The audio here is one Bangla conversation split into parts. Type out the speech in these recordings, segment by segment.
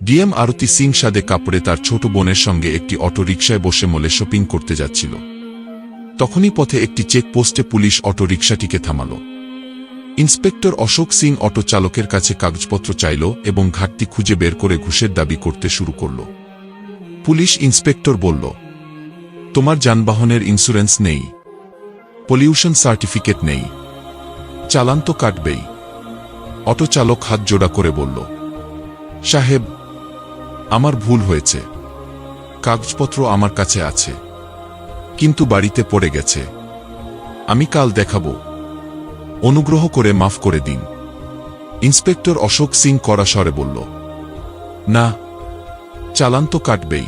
ডিএম আরতি সিং সাদে কাপড়ে তার ছোট বোনের সঙ্গে একটি অটো রিকশায় বসে মলে শপিং করতে যাচ্ছিল। তখনই পথে একটি চেকপোস্টে পুলিশ অটো রিকশাটিকে থামাল। ইন্সপেক্টর অশোক সিং অটো চালকের কাছে কাগজপত্র চাইল এবং ঘাটতি খুঁজে বের করে ঘুষের দাবি করতে শুরু করল। পুলিশ ইন্সপেক্টর বলল, তোমার যানবাহনের ইন্স্যুরেন্স নেই। পলিউশন সার্টিফিকেট নেই। চালান তো কাটবেই। অটো চালক হাত জোড়া করে বলল, সাহেব আমার ভুল হয়েছে। কাগজপত্র আমার কাছে আছে। কিন্তু বাড়িতে পড়ে গেছে। আমি কাল দেখাবো। অনুগ্রহ করে মাফ করে দিন। ইন্সপেক্টর অশোক সিং কড়া স্বরে বলল, না, চালান তো কাটবেই।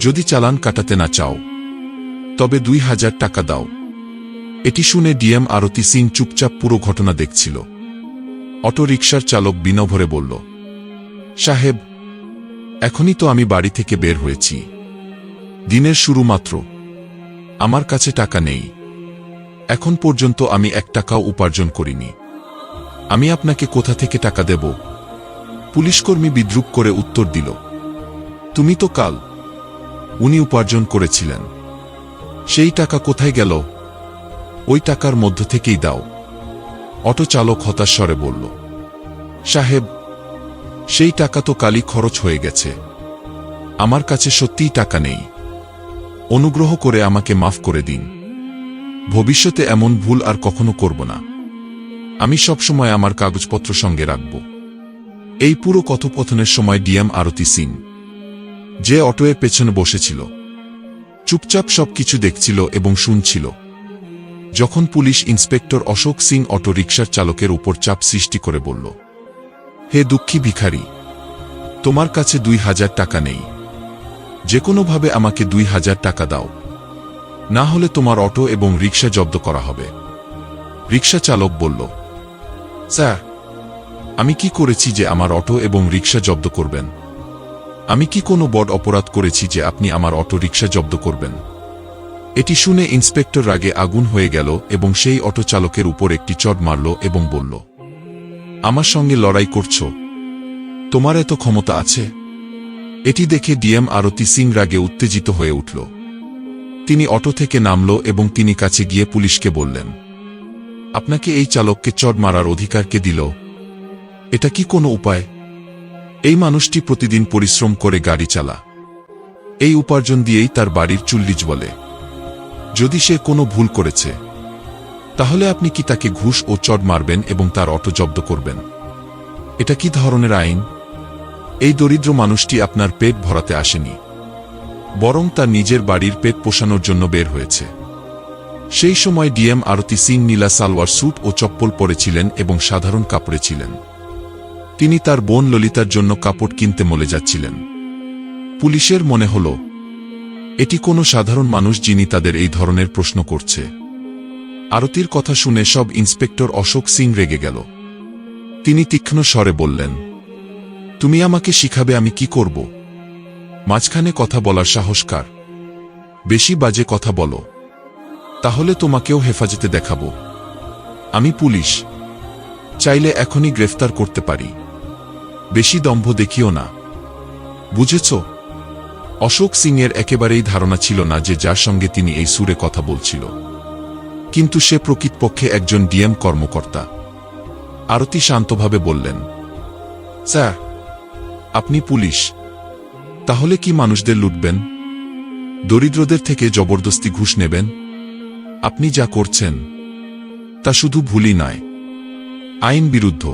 যদি চালান কাটাতে না চাও, তবে দুই হাজার টাকা দাও এটি শুনে ডিএম আরতি সিং চুপচাপ পুরো ঘটনা দেখছিল। অটো রিকশার চালক বিনভরে বলল, সাহেব এখনই তো আমি বাড়ি থেকে বের হয়েছি। দিনের শুরু মাত্র। আমার কাছে টাকা নেই। এখন পর্যন্ত আমি এক টাকাও উপার্জন করিনি। আমি আপনাকে কোথা থেকে টাকা দেব? পুলিশকর্মী বিদ্রুপ করে উত্তর দিল, তুমি তো কাল উনি উপার্জন করেছিলেন। সেই টাকা কোথায় গেল? ওই টাকার মধ্য থেকেই দাও। অটো চালক হতাশ স্বরে বলল, সাহেব সেই টাকা তো কালই খরচ হয়ে গেছে। আমার কাছে সত্যিই টাকা নেই। অনুগ্রহ করে আমাকে মাফ করে দিন। ভবিষ্যতে এমন ভুল আর কখনো করব না। আমি সবসময় আমার কাগজপত্র সঙ্গে রাখব। এই পুরো কথোপথনের সময় ডিএম আরতি সিং যে অটোয়ের পেছনে বসেছিল। চুপচাপ সবকিছু দেখছিল এবং শুনছিল। যখন police inspector Ashok Singh auto রিকশার চালকের উপর চাপ সৃষ্টি করে বলল হে দুঃখী ভিখারি, তোমার কাছে দুই হাজার টাকা নেই। যে কোনোভাবে আমাকে দুই হাজার টাকা দাও। না হলে তোমার অটো এবং রিক্সা জব্দ করা হবে। রিক্সা চালক বলল, স্যার, আমি কি করেছি যে আমার অটো এবং রিক্সা জব্দ করবেন? আমি কি কোনো বড় অপরাধ করেছি যে আপনি আমার অটো রিকশা জব্দ করবেন? এটি শুনে ইন্সপেক্টর রাগে আগুন হয়ে গেল এবং সেই অটো চালকের উপর একটি চট মারল এবং বলল আমার সঙ্গে লড়াই করছ। তোমার এত ক্ষমতা আছে? এটি দেখে ডিএম আরতি সিং রাগে উত্তেজিত হয়ে উঠল। তিনি অটো থেকে নামল এবং তিনি কাছে গিয়ে পুলিশকে বললেন, আপনাকে এই চালককে চড় মারার অধিকারকে দিল? এটা কি কোনো উপায়? এই মানুষটি প্রতিদিন পরিশ্রম করে গাড়ি চালা। এই উপার্জন দিয়েই তার বাড়ির চুল্লিজ বলে। যদি সে কোনো ভুল করেছে তাহলে আপনি কি তাকে ঘুষ ও চড় মারবেন এবং তার অটো জব্দ করবেন? এটা কি ধরনের আইন? এই দরিদ্র মানুষটি আপনার পেট ভরাতে আসেনি। বরং তার নিজের বাড়ির পেট পোষানোর জন্য বের হয়েছে। সেই সময় ডিএম আরতি সিং নীলা সালোয়ার স্যুট ও চপ্পল পরেছিলেন এবং সাধারণ কাপড়ে ছিলেন। তিনি তার বোন ললিতার জন্য কাপড় কিনতে মলে যাচ্ছিলেন। পুলিশের মনে হল, এটি কোনো সাধারণ মানুষ যিনি তাদের এই ধরনের প্রশ্ন করছে। আরতির কথা শুনে সব ইন্সপেক্টর অশোক সিং রেগে গেল। তিনি তীক্ষ্ণ স্বরে বললেন, তুমি আমাকে শিখাবে আমি কি করব? মাঝখানে কথা বলার সাহসকার। বেশি বাজে কথা বলো, তাহলে তোমাকেও হেফাজতে দেখাবো। আমি পুলিশ, চাইলে এখনই গ্রেফতার করতে পারি। বেশি দম্ভ দেখিও না। বুঝেছ? অশোক সিংয়ের একেবারেই ধারণা ছিল না যে যার সঙ্গে তিনি এই সুরে কথা বলছিল। কিন্তু সে প্রকৃতপক্ষে একজন ডিএম কর্মকর্তা। আরতি শান্তভাবে বললেন, স্যার, আপনি পুলিশ। তাহলে কি মানুষদের লুটবেন? দরিদ্রদের থেকে জবরদস্তি ঘুষ নেবেন? আপনি যা করছেন, তা শুধু ভুলই নয়, আইন বিরুদ্ধ।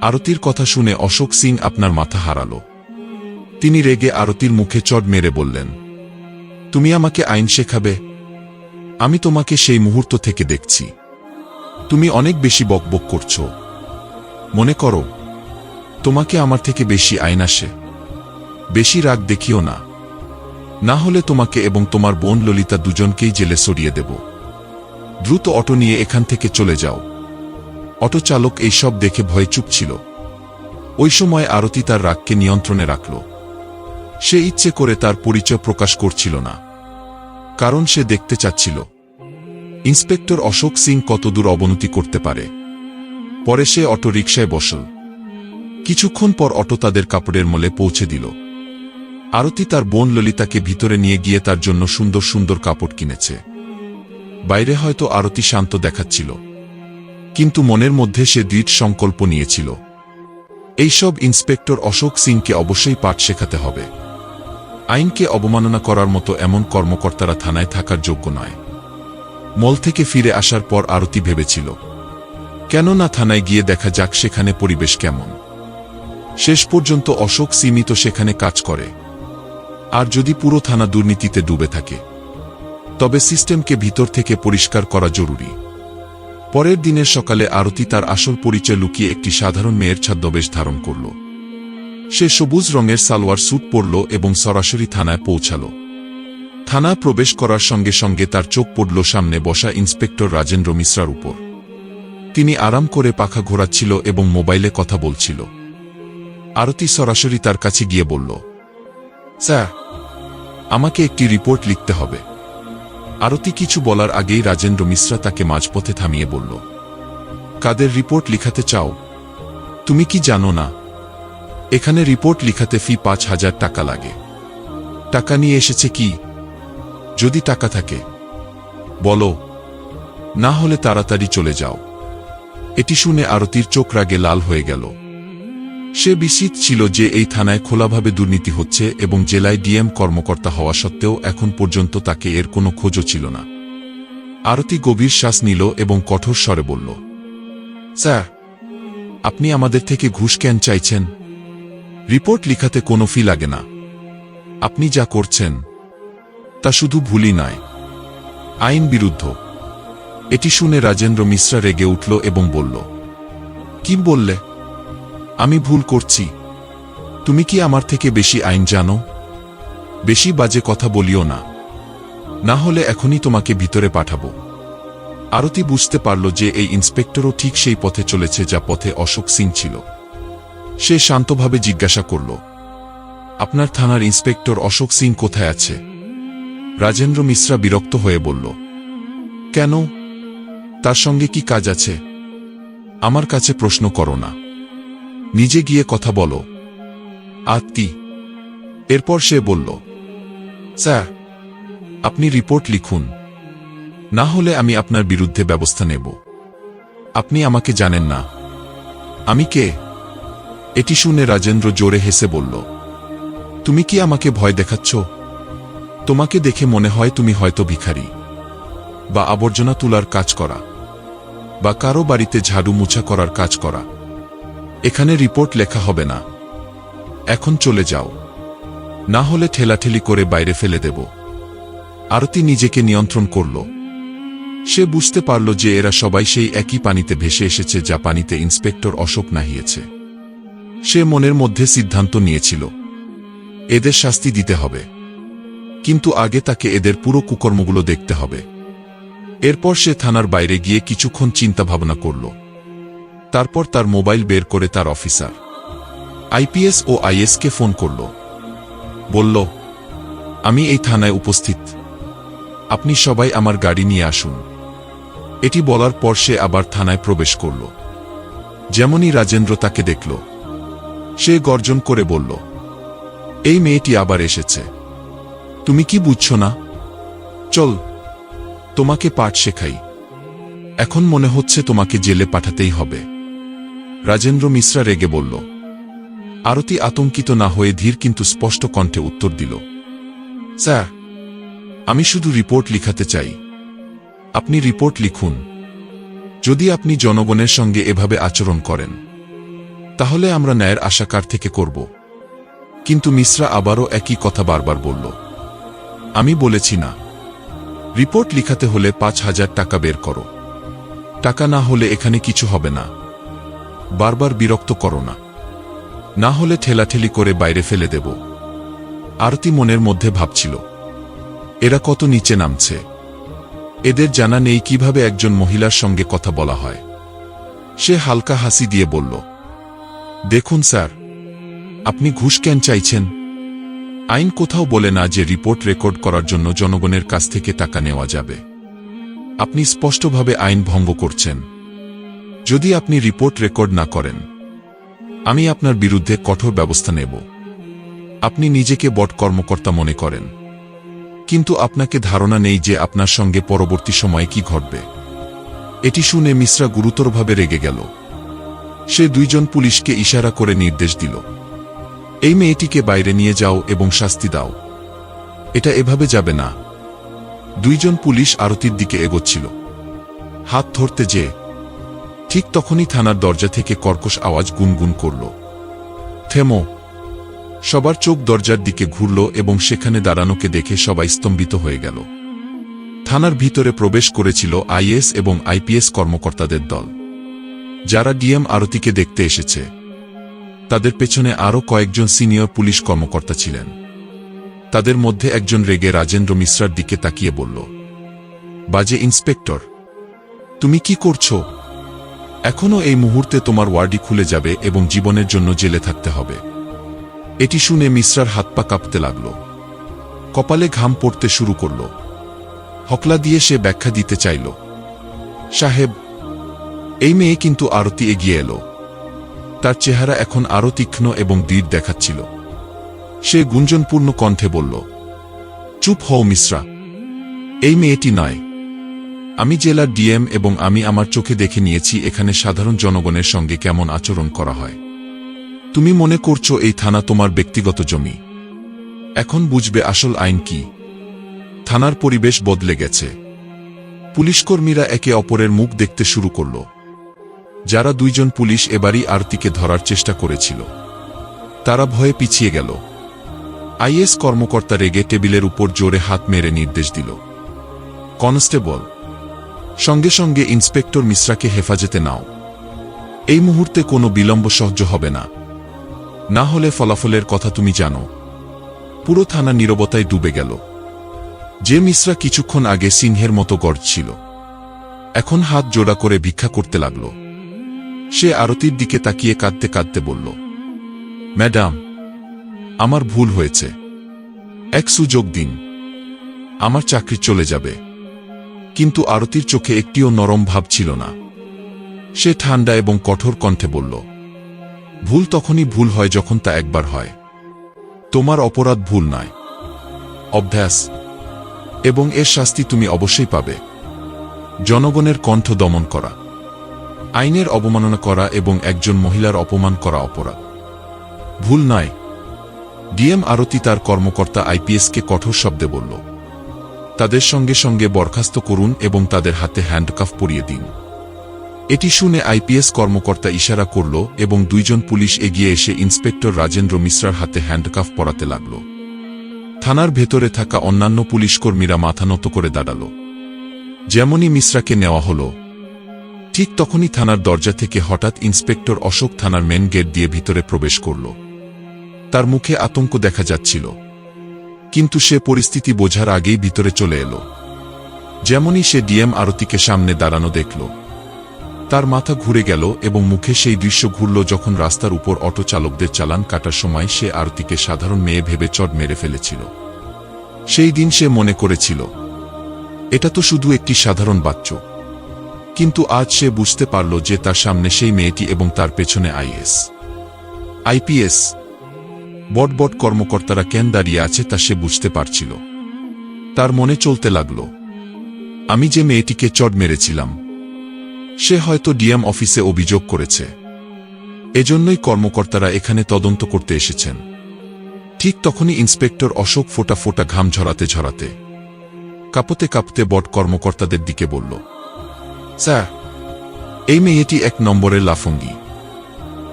আরতির কথা শুনে অশোক সিং আপনার মাথা হারাল। তিনি রেগে আরতির মুখে চড় মেরে বললেন, তুমি আমাকে আইন শেখাবে? আমি তোমাকে সেই মুহূর্ত থেকে দেখছি। তুমি অনেক বেশি বকবক করছ। মনে করো, তোমাকে আমার থেকে বেশি আইন আসে। বেশি রাগ দেখিও না। না হলে তোমাকে এবং তোমার বোন ললিতা দুজনকেই জেলে সরিয়ে দেব। দ্রুত অটো নিয়ে এখান থেকে চলে যাও। অটো চালক এইসব দেখে ভয় চুপ ছিল। ওই সময় আরতি তার রাগকে নিয়ন্ত্রণে রাখল। সে ইচ্ছে করে তার পরিচয় প্রকাশ করছিল না। কারণ সে দেখতে চাচ্ছিল। ইন্সপেক্টর অশোক সিং কতদূর অবনতি করতে পারে? পরে সে অটো রিকশায় বসল। কিছুক্ষণ পর অটো তাদের কাপড়ের মলে পৌঁছে দিল। আরতি তার বোন ললিতাকে ভিতরে নিয়ে গিয়ে তার জন্য সুন্দর সুন্দর কাপড় কিনেছে। বাইরে হয়তো আরতি শান্ত দেখাচ্ছিল। কিন্তু মনের মধ্যে সে দৃঢ় সংকল্প নিয়েছিল। এইসব ইন্সপেক্টর অশোক সিংকে অবশ্যই পাঠ শেখাতে হবে। আইনকে অবমাননা করার মতো এমন কর্মকর্তারা থানায় থাকার যোগ্য নয়। মল থেকে ফিরে আসার পর আরতি ভেবেছিল। কেন না থানায় গিয়ে দেখা যাক সেখানে পরিবেশ কেমন। শেষ পর্যন্ত অশোক সীমিত সেখানে কাজ করে। আর যদি পুরো থানা দুর্নীতিতে ডুবে থাকে। তবে সিস্টেমকে ভিতর থেকে পরিষ্কার করা জরুরি। পরের দিনের সকালে আরতি তার আসল পরিচয় লুকিয়ে একটি সাধারণ মেয়ের ছদ্মবেশ ধারণ করল। সে সবুজ রঙের সালোয়ার স্যুট পরল এবং সরাসরি থানায় পৌঁছাল। থানায় প্রবেশ করার সঙ্গে সঙ্গে তার চোখ পড়ল সামনে বসা ইন্সপেক্টর রাজেন্দ্র মিশ্রার উপর। তিনি আরাম করে পাখা ঘোরাচ্ছিল এবং মোবাইলে কথা বলছিল। আরতি সরাসরি তার কাছে গিয়ে বলল, স্যার, আমাকে একটি রিপোর্ট লিখতে হবে। আরতি কিছু বলার আগেই রাজেন্দ্র মিশ্রা তাকে মাঝপথে থামিয়ে বলল, কাদের রিপোর্ট লিখাতে চাও? তুমি কি জানো না? এখানে রিপোর্ট লিখাতে ফি পাঁচ হাজার টাকা লাগে। টাকা নিয়ে এসেছে কি? যদি টাকা থাকে, বলো, না হলে তাড়াতাড়ি চলে যাও। এটি শুনে আরতির চোখ রাগে লাল হয়ে গেল। সে বিস্মিত ছিল যে এই থানায় খোলাভাবে দুর্নীতি হচ্ছে এবং জেলায় ডিএম কর্মকর্তা হওয়া সত্ত্বেও এখন পর্যন্ত তাকে এর কোনো খোঁজও ছিল না। আরতি গভীর শ্বাস নিল এবং কঠোর স্বরে বলল, স্যার, আপনি আমাদের থেকে ঘুষ কেন চাইছেন? রিপোর্ট লিখাতে কোনো ফি লাগে না। আপনি যা করছেন তা শুধু ভুলই নয়। আইন বিরুদ্ধ। এটি শুনে রাজেন্দ্র মিশ্রা রেগে উঠল এবং বলল, কি বললে? আমি ভুল করছি। তুমি কি আমার থেকে বেশি আইন জানো? বেশি বাজে কথা বলিও না। না হলে এখনই তোমাকে ভিতরে পাঠাবো। আরতি বুঝতে পারল যে এই ইন্সপেক্টরও ঠিক সেই পথে চলেছে যা পথে অশোক সিং ছিল। সে শান্তভাবে জিজ্ঞাসা করল, আপনার থানার ইন্সপেক্টর অশোক সিং কোথায় আছে? রাজেন্দ্র মিশ্রা বিরক্ত হয়ে বলল, কেন? তার সঙ্গে কি কাজ আছে? আমার কাছে প্রশ্ন করো না। নিজে গিয়ে কথা বলো। আত্মি এরপর সে বলল, স্যার, আপনি রিপোর্ট লিখুন। না হলে আমি আপনার বিরুদ্ধে ব্যবস্থা নেব। আপনি আমাকে জানেন না। আমি কে? এটি শুনে রাজেন্দ্র জোরে হেসে বলল, তুমি কি আমাকে ভয় দেখাচ্ছ? তোমাকে দেখে মনে হয় তুমি হয়তো ভিখারি। বা আবর্জনা তোলার কাজ করা। বা কারও বাড়িতে ঝাড়ু মুছা করার কাজ করা। এখানে রিপোর্ট লেখা হবে না। এখন চলে যাও। না হলে ঠেলাঠেলি করে বাইরে ফেলে দেব। আরতি নিজেকে নিয়ন্ত্রণ করল। সে বুঝতে পারল যে এরা সবাই সেই একই পানিতে ভেসে এসেছে যা পানিতে ইন্সপেক্টর অশোক নাহিয়েছে। সে মনের মধ্যে সিদ্ধান্ত নিয়েছিল। এদের শাস্তি দিতে হবে। কিন্তু আগে তাকে এদের পুরো কুকর্মগুলো দেখতে হবে। এরপর সে থানার বাইরে গিয়ে কিছুক্ষণ চিন্তা ভাবনা করল। তারপর তার মোবাইল বের করে তার অফিসার। আইপিএস ও আইএসকে ফোন করল। বলল, আমি এই থানায় উপস্থিত। আপনি সবাই আমার গাড়ি নিয়ে আসুন। এটি বলার পর সে আবার থানায় প্রবেশ করল। যেমনই রাজেন্দ্র তাকে দেখল, সে গর্জন করে বলল, এই মেয়েটি আবার এসেছে। তুমি কি বুঝছ না? চল, তোমাকে পাঠ শেখাই। এখন মনে হচ্ছে তোমাকে জেলে পাঠাতেই হবে। রাজেন্দ্র মিশ্রা রেগে বলল, আরতি আতঙ্কিত না হয়ে ধীর কিন্তু স্পষ্ট কণ্ঠে উত্তর দিল, স্যার, আমি শুধু রিপোর্ট লিখাতে চাই। আপনি রিপোর্ট লিখুন। যদি আপনি জনগণের সঙ্গে এভাবে আচরণ করেন, তাহলে আমরা ন্যায়ের আশাকার থেকে করব। কিন্তু মিশ্রা আবারও একই কথা বারবার বলল আমি বলেছি না। রিপোর্ট লিখাতে হলে পাঁচ হাজার টাকা বের করো। টাকা না হলে এখানে কিছু হবে না। বারবার বিরক্ত করো না। না হলে ঠেলাঠেলি করে বাইরে ফেলে দেব। আরতি মনের মধ্যে ভাবছিল, এরা কত নিচে নামছে। এদের জানা নেই কীভাবে একজন মহিলার সঙ্গে কথা বলা হয়। সে হালকা হাসি দিয়ে বলল, দেখুন স্যার, আপনি ঘুষ কেন চাইছেন? আইন কোথাও বলে না যে রিপোর্ট রেকর্ড করার জন্য জনগণের কাছ থেকে টাকা নেওয়া যাবে। আপনি স্পষ্টভাবে আইন ভঙ্গ করছেন। যদি আপনি রিপোর্ট রেকর্ড না করেন, আমি আপনার বিরুদ্ধে কঠোর ব্যবস্থা নেব। আপনি নিজেকে বট কর্মকর্তা মনে করেন। কিন্তু আপনাকে ধারণা নেই যে আপনার সঙ্গে পরবর্তী সময়ে কি ঘটবে। এটি শুনে মিশ্রা গুরুতরভাবে রেগে গেল। সে দুইজন পুলিশকে ইশারা করে নির্দেশ দিল। এই মেয়েটিকে বাইরে নিয়ে যাও এবং শাস্তি দাও। এটা এভাবে যাবে না। দুইজন পুলিশ আরতির দিকে এগোচ্ছিল। হাত ধরতে যে, ঠিক তখনই থানার দরজা থেকে কর্কশ আওয়াজ গুনগুন করল। থেমো। সবার চোখ দরজার দিকে ঘুরল এবং সেখানে দাঁড়ানোকে দেখে সবাই স্তম্ভিত হয়ে গেল। থানার ভিতরে প্রবেশ করেছিল আইএস এবং আইপিএস কর্মকর্তাদের দল। যারা ডিএম আরতিকে দেখতে এসেছে। তাদের পেছনে আরও কয়েকজন সিনিয়র পুলিশ কর্মকর্তা ছিলেন। তাদের মধ্যে একজন রেগে রাজেন্দ্র মিশ্রার দিকে তাকিয়ে বলল, বাজে ইন্সপেক্টর, তুমি কি করছ? এখনও এই মুহূর্তে তোমার ওয়ার্ডি খুলে যাবে এবং জীবনের জন্য জেলে থাকতে হবে এটি শুনে মিশ্রার হাত পা কাঁপতে লাগল। কপালে ঘাম পড়তে শুরু করল। হকলা দিয়ে সে ব্যাখ্যা দিতে চাইল, সাহেব, এই মেয়ে কিন্তু আরতি এগিয়ে এলো। তার চেহারা এখন আরও তীক্ষ্ণ এবং দৃঢ় দেখাচ্ছিল। সে গুঞ্জনপূর্ণ কণ্ঠে বলল, চুপ হও মিশ্রা, এই মেয়েটি নয়। আমি জেলার ডিএম এবং আমি আমার চোখে দেখে নিয়েছি এখানে সাধারণ জনগণের সঙ্গে কেমন আচরণ করা হয়। তুমি মনে করছ এই থানা তোমার ব্যক্তিগত জমি। এখন বুঝবে আসল আইন কি। থানার পরিবেশ বদলে গেছে। পুলিশকর্মীরা একে অপরের মুখ দেখতে শুরু করল। যারা দুইজন পুলিশ এবারই আরতিকে ধরার চেষ্টা করেছিল। তারা ভয়ে পিছিয়ে গেল। আইএস কর্মকর্তা রেগে টেবিলের উপর জোরে হাত মেরে নির্দেশ দিল। কনস্টেবল, সঙ্গে সঙ্গে ইন্সপেক্টর মিশ্রাকে হেফাজতে নাও। এই মুহূর্তে কোনো বিলম্ব সহ্য হবে না। না হলে ফলাফলের কথা তুমি জানো। পুরো থানা নীরবতায় ডুবে গেল। যে মিশ্রা কিছুক্ষণ আগে সিংহের মতো গর্জছিল এখন হাত জোড়া করে ভিক্ষা করতে লাগল। সে আরতির দিকে তাকিয়ে কাঁদতে কাঁদতে বলল, ম্যাডাম, আমার ভুল হয়েছে। এক সুযোগ দিন। আমার চাকরি চলে যাবে। কিন্তু আরতির চোখে একটিও নরম ভাব ছিল না। সে ঠান্ডা এবং কঠোর কণ্ঠে বলল, ভুল তখনই ভুল হয় যখন তা একবার হয়। তোমার অপরাধ ভুল নয়। অভ্যাস। এবং এর শাস্তি তুমি অবশ্যই পাবে। জনগণের কণ্ঠ দমন করা। আইনের অবমাননা করা এবং একজন মহিলার অপমান করা অপরাধ। ভুল নয় ডিএম আরতি তার কর্মকর্তা আইপিএসকে কঠোর শব্দে বলল, তাদের সঙ্গে সঙ্গে বরখাস্ত করুন এবং তাদের হাতে হ্যান্ডকাফ পরিয়ে দিন। এটি শুনে আইপিএস কর্মকর্তা ইশারা করল এবং দুইজন পুলিশ এগিয়ে এসে ইন্সপেক্টর রাজেন্দ্র মিশ্রার হাতে হ্যান্ডকাফ পরাতে লাগল। থানার ভেতরে থাকা অন্যান্য পুলিশকর্মীরা মাথা নত করে দাঁড়াল। যেমনই মিশ্রাকে নেওয়া হল ঠিক তখনই থানার দরজা থেকে হঠাৎ ইন্সপেক্টর অশোক থানার মেন গেট দিয়ে ভিতরে প্রবেশ করল। তার মুখে আতঙ্ক দেখা যাচ্ছিল। কিন্তু সে পরিস্থিতি বোঝার আগেই ভিতরে চলে এলো। যেমনই সে ডিএম আরতিকে সামনে দাঁড়ানো দেখল। তার মাথা ঘুরে গেল এবং মুখে সেই দৃশ্য ঘুরল যখন রাস্তার উপর অটো চালকদের চালান কাটার সময় সে আরতিকে সাধারণ মেয়ে ভেবে চট মেরে ফেলেছিল। সেই দিন সে মনে করেছিল, এটা তো শুধু একটি সাধারণ বাচ্চ। কিন্তু আজ সে বুঝতে পারল যে তার সামনে সেই মেয়েটি এবং তার পেছনে আইএস। আইপিএস। বট বট কর্মকর্তারা কেন দাঁড়িয়ে আছে তা সে বুঝতে পারছিল। তার মনে চলতে লাগল, আমি যে মেয়েটিকে চট মেরেছিলাম, সে হয়তো ডিএম অফিসে অভিযোগ করেছে। এজন্যই কর্মকর্তারা এখানে তদন্ত করতে এসেছেন। ঠিক তখনই ইন্সপেক্টর অশোক ফোটা ফোটা ঘাম ঝরাতে ঝরাতে কাঁপতে কাঁপতে বট কর্মকর্তাদের দিকে বলল স্যার, এই মেয়েটি এক নম্বরের লাফঙ্গি।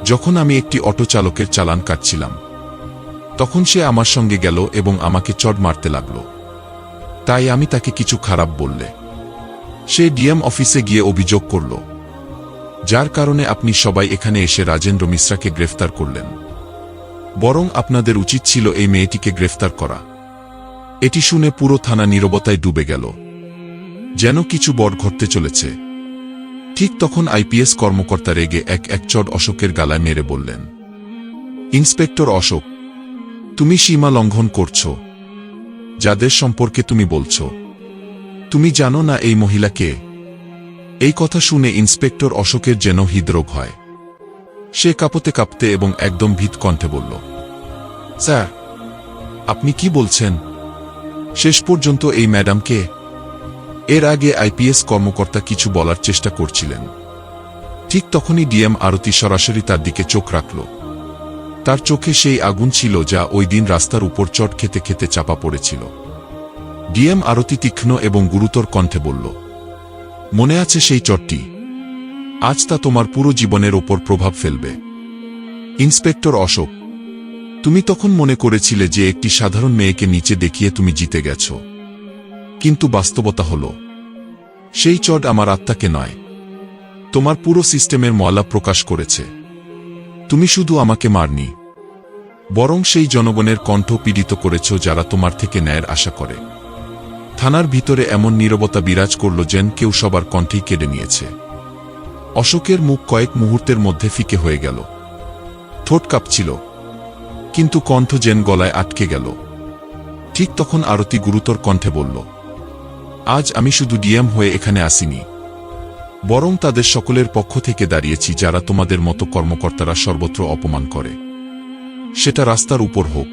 যখন আমি একটি অটো চালকের চালান কাটছিলাম, তখন সে আমার সঙ্গে গেল এবং আমাকে চড় মারতে লাগল। তাই আমি তাকে কিছু খারাপ বললে। সে ডিএম অফিসে গিয়ে অভিযোগ করল, যার কারণে আপনি সবাই এখানে এসে রাজেন্দ্র মিশ্রাকে গ্রেফতার করলেন। বরং আপনাদের উচিত ছিল এই মেয়েটিকে গ্রেফতার করা। এটি শুনে পুরো থানা নীরবতায় ডুবে গেল। যেন কিছু বর ঘটতে চলেছে। ঠিক তখন আইপিএস কর্মকর্তা রেগে এক এক চড় অশোকের গালায় মেরে বললেন, ইন্সপেক্টর অশোক, তুমি সীমা লঙ্ঘন করছ। যাদের সম্পর্কে তুমি বলছো, তুমি জানো না এই মহিলা কে? এই কথা শুনে ইন্সপেক্টর অশোকের যেন হৃদরোগ হয়। সে কাঁপতে কাঁপতে এবং একদম ভীত কণ্ঠে বলল, স্যার, আপনি কি বলছেন? শেষ পর্যন্ত এই ম্যাডামকে এর আগে আইপিএস কর্মকর্তা কিছু বলার চেষ্টা করছিলেন। ঠিক তখনই ডিএম আরতি সরাসরি তার দিকে চোখ রাখল। তার চোখে সেই আগুন ছিল যা ওই দিন রাস্তার উপর চট খেতে খেতে চাপা পড়েছিল। ডিএম আরতি তীক্ষ্ণ এবং গুরুতর কণ্ঠে বলল, মনে আছে সেই চটটি? আজ তা তোমার পুরো জীবনের ওপর প্রভাব ফেলবে। ইন্সপেক্টর অশোক, তুমি তখন মনে করেছিলে যে একটি সাধারণ মেয়েকে নিচে দেখিয়ে তুমি জিতে গেছ। কিন্তু বাস্তবতা হল, সেই চট আমার আত্মাকে নয়। তোমার পুরো সিস্টেমের ময়লা প্রকাশ করেছে। তুমি শুধু আমাকে মারনি, বরং সেই জনগণের কণ্ঠ পীড়িত করেছ যারা তোমার থেকে ন্যায়ের আশা করে। থানার ভিতরে এমন নীরবতা বিরাজ করল যেন কেউ সবার কণ্ঠেই কেড়ে নিয়েছে। অশোকের মুখ কয়েক মুহূর্তের মধ্যে ফিকে হয়ে গেল। ঠোঁট কাঁপছিল, কিন্তু কণ্ঠ যেন গলায় আটকে গেল। ঠিক তখন আরতি গুরুতর কণ্ঠে বলল আজ আমি শুধু ডিএম হয়ে এখানে আসিনি। বরং তাদের সকলের পক্ষ থেকে দাঁড়িয়েছি যারা তোমাদের মতো কর্মকর্তারা সর্বত্র অপমান করে। সেটা রাস্তার উপর হোক,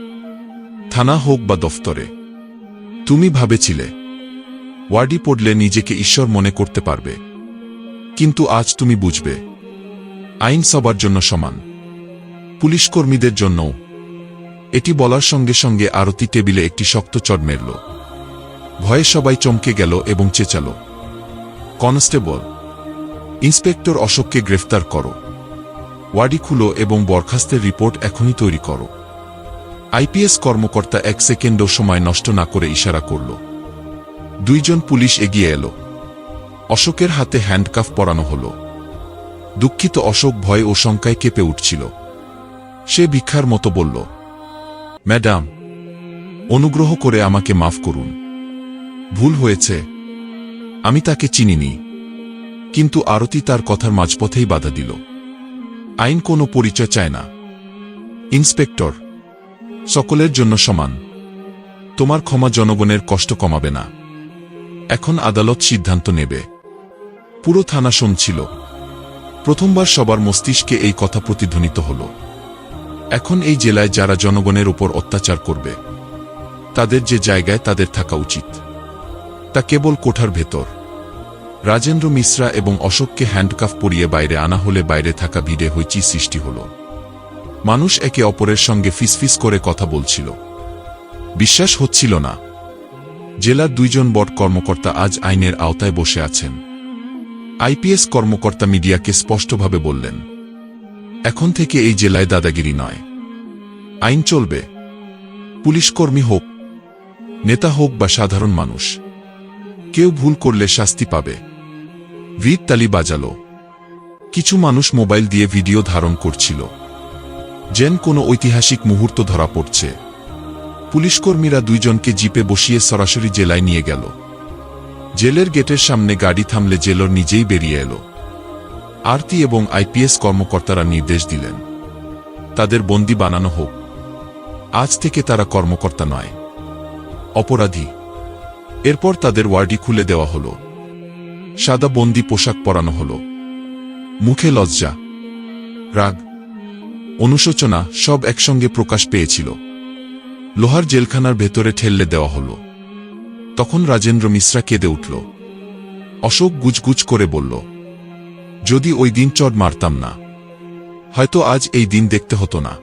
থানা হোক বা দফতরে। তুমি ভাবেছিলে, ওয়ার্ডি পড়লে নিজেকে ঈশ্বর মনে করতে পারবে। কিন্তু আজ তুমি বুঝবে, আইন সবার জন্য সমান। পুলিশ কর্মীদের জন্যও। এটি বলার সঙ্গে সঙ্গে আরতি টেবিলে একটি শক্ত চড় মেরল। ভয়ে সবাই চমকে গেল এবং চেঁচাল। কনস্টেবল, ইন্সপেক্টর অশোককে গ্রেফতার করো। ওয়ার্ডি খুলো এবং বরখাস্তের রিপোর্ট এখনই তৈরি করো। আইপিএস কর্মকর্তা এক সেকেন্ডও সময় নষ্ট না করে ইশারা করল। দুইজন পুলিশ এগিয়ে এলো। অশোকের হাতে হ্যান্ডকাফ পরানো হল। দুঃখিত অশোক ভয় ও শঙ্কায় কেঁপে উঠছিল। সে ভিক্ষার মতো বলল, ম্যাডাম, অনুগ্রহ করে আমাকে মাফ করুন। ভুল হয়েছে। আমি তাকে চিনিনি। কিন্তু আরতি তার কথার মাঝপথেই বাধা দিল। আইন কোনো পরিচয় চায় না। ইন্সপেক্টর, সকলের জন্য সমান। তোমার ক্ষমা জনগণের কষ্ট কমাবে না। এখন আদালত সিদ্ধান্ত নেবে। পুরো থানা শুনছিল প্রথমবার সবার মস্তিষ্কে এই কথা প্রতিধ্বনিত হল। এখন এই জেলায় যারা জনগণের উপর অত্যাচার করবে, তাদের যে জায়গায় তাদের থাকা উচিত। তা কেবল কোঠার ভেতর। রাজেন্দ্র মিশ্রা এবং অশোককে হ্যান্ডকাফ পরিয়ে বাইরে আনা হলে বাইরে থাকা ভিড়ে হইচি সৃষ্টি হল। মানুষ একে অপরের সঙ্গে ফিসফিস করে কথা বলছিল। বিশ্বাস হচ্ছিল না। জেলার দুইজন বট কর্মকর্তা আজ আইনের আওতায় বসে আছেন। আইপিএস কর্মকর্তা মিডিয়াকে স্পষ্টভাবে বললেন, এখন থেকে এই জেলায় দাদাগিরি নয়। আইন চলবে। পুলিশকর্মী হোক, নেতা হোক বা সাধারণ মানুষ। কেউ ভুল করলে শাস্তি পাবে। ভিড় তালি বাজালো। কিছু মানুষ মোবাইল দিয়ে ভিডিও ধারণ করছিল। যেন কোনো ঐতিহাসিক মুহূর্ত ধরা পড়ছে। পুলিশকর্মীরা দুইজনকে জিপে বসিয়ে সরাসরি জেলায় নিয়ে গেল। জেলের গেটের সামনে গাড়ি থামলে জেলর নিজেই বেরিয়ে এলো। আরতি এবং আইপিএস কর্মকর্তারা নির্দেশ দিলেন। তাদের বন্দি বানানো হোক। আজ থেকে তারা কর্মকর্তা নয়। অপরাধী। এরপর তাদের ওয়ার্ডি খুলে দেওয়া হল। সাদা বন্দি পোশাক পরানো হল। মুখে লজ্জা, রাগ, অনুশোচনা সব একসঙ্গে প্রকাশ পেয়েছিল। লোহার জেলখানার ভেতরে ঠেললে দেওয়া হল। তখন রাজেন্দ্র মিশ্রা কেঁদে উঠল। অশোক গুজগুজ করে বলল, যদি ওই দিন চট মারতাম না, হয়তো আজ এই দিন দেখতে হতো না।